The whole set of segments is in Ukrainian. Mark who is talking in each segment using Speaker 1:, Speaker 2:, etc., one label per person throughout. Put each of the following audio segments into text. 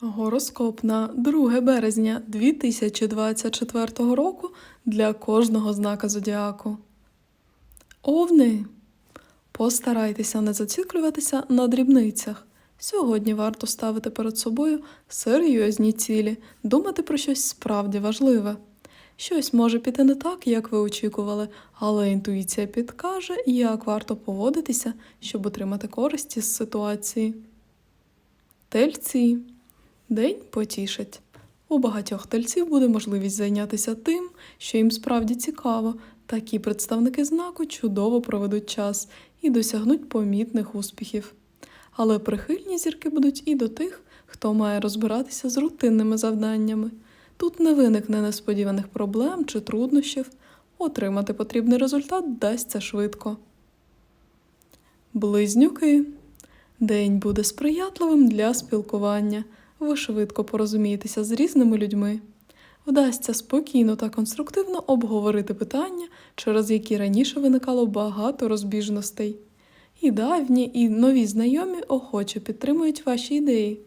Speaker 1: Гороскоп на 2 березня 2024 року для кожного знака зодіаку. Овни. Постарайтеся не зациклюватися на дрібницях. Сьогодні варто ставити перед собою серйозні цілі, думати про щось справді важливе. Щось може піти не так, як ви очікували, але інтуїція підкаже, як варто поводитися, щоб отримати користь із ситуації. Тельці. День потішить. У багатьох тельців буде можливість зайнятися тим, що їм справді цікаво. Такі представники знаку чудово проведуть час і досягнуть помітних успіхів. Але прихильні зірки будуть і до тих, хто має розбиратися з рутинними завданнями. Тут не виникне несподіваних проблем чи труднощів. Отримати потрібний результат дасться швидко. Близнюки. День буде сприятливим для спілкування. Ви швидко порозумієтеся з різними людьми. Вдасться спокійно та конструктивно обговорити питання, через які раніше виникало багато розбіжностей. І давні, і нові знайомі охоче підтримують ваші ідеї.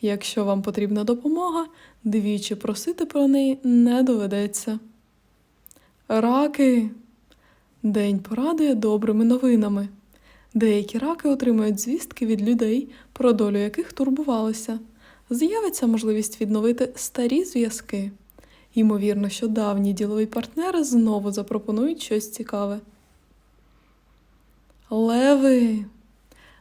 Speaker 1: Якщо вам потрібна допомога, двічі просити про неї не доведеться. Раки. День порадує добрими новинами. Деякі раки отримують звістки від людей, про долю яких турбувалися. З'явиться можливість відновити старі зв'язки. Ймовірно, що давні ділові партнери знову запропонують щось цікаве. Леви.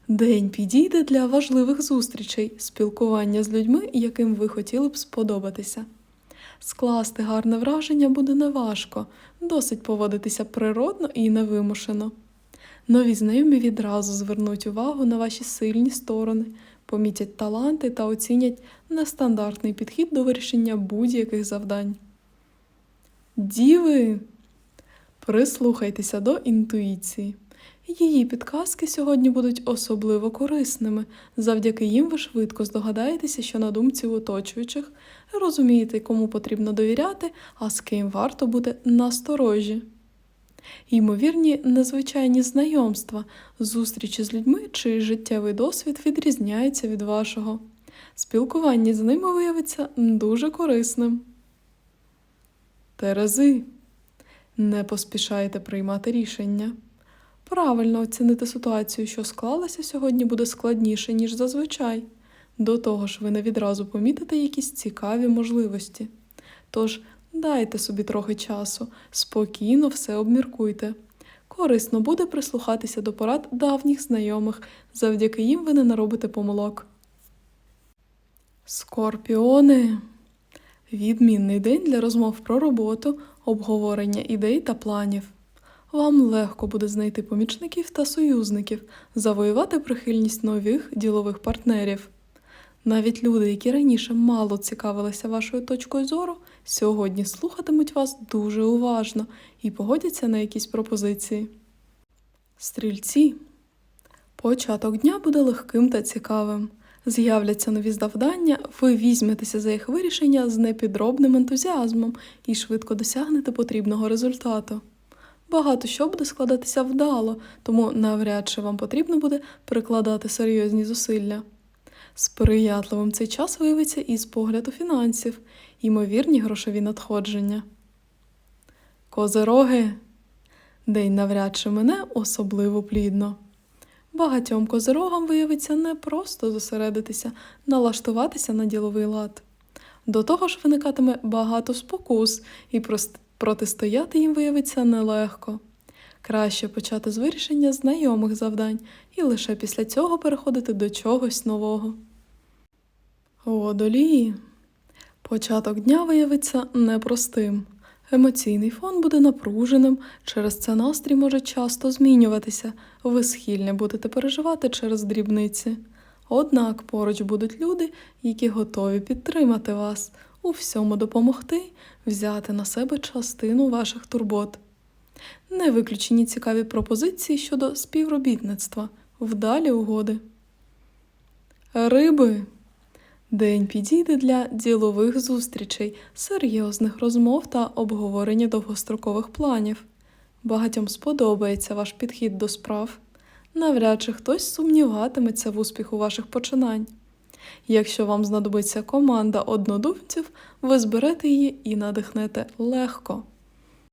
Speaker 1: День підійде для важливих зустрічей, спілкування з людьми, яким ви хотіли б сподобатися. Скласти гарне враження буде неважко, досить поводитися природно і невимушено. Нові знайомі відразу звернуть увагу на ваші сильні сторони, помітять таланти та оцінять нестандартний підхід до вирішення будь-яких завдань. Діви! Прислухайтеся до інтуїції. Її підказки сьогодні будуть особливо корисними. Завдяки їм ви швидко здогадаєтеся, що на думці оточуючих, розумієте, кому потрібно довіряти, а з ким варто бути насторожі. Ймовірні незвичайні знайомства, зустрічі з людьми, чий життєвий досвід відрізняється від вашого. Спілкування з ними виявиться дуже корисним. Терези. Не поспішайте приймати рішення. Правильно оцінити ситуацію, що склалася сьогодні, буде складніше, ніж зазвичай. До того ж, ви не відразу помітите якісь цікаві можливості. Тож дайте собі трохи часу, спокійно все обміркуйте. Корисно буде прислухатися до порад давніх знайомих, завдяки їм ви не наробите помилок. Скорпіони. Відмінний день для розмов про роботу, обговорення ідей та планів. Вам легко буде знайти помічників та союзників, завоювати прихильність нових ділових партнерів. Навіть люди, які раніше мало цікавилися вашою точкою зору, сьогодні слухатимуть вас дуже уважно і погодяться на якісь пропозиції. Стрільці. Початок дня буде легким та цікавим. З'являться нові завдання, ви візьметеся за їх вирішення з непідробним ентузіазмом і швидко досягнете потрібного результату. Багато що буде складатися вдало, тому навряд чи вам потрібно буде прикладати серйозні зусилля. Сприятливим цей час виявиться і з погляду фінансів, ймовірні грошові надходження. Козероги. День навряд чи мене особливо плідно. Багатьом козирогам виявиться не просто зосередитися, налаштуватися на діловий лад. До того ж виникатиме багато спокус, і протистояти їм виявиться нелегко. Краще почати з вирішення знайомих завдань і лише після цього переходити до чогось нового. Водолії. Початок дня виявиться непростим. Емоційний фон буде напруженим, через це настрій може часто змінюватися, ви схильні будете переживати через дрібниці. Однак поруч будуть люди, які готові підтримати вас, у всьому допомогти, взяти на себе частину ваших турбот. Не виключені цікаві пропозиції щодо співробітництва, вдалі угоди. Риби. День підійде для ділових зустрічей, серйозних розмов та обговорення довгострокових планів. Багатьом сподобається ваш підхід до справ. Навряд чи хтось сумніватиметься в успіху ваших починань. Якщо вам знадобиться команда однодумців, ви зберете її і надихнете легко.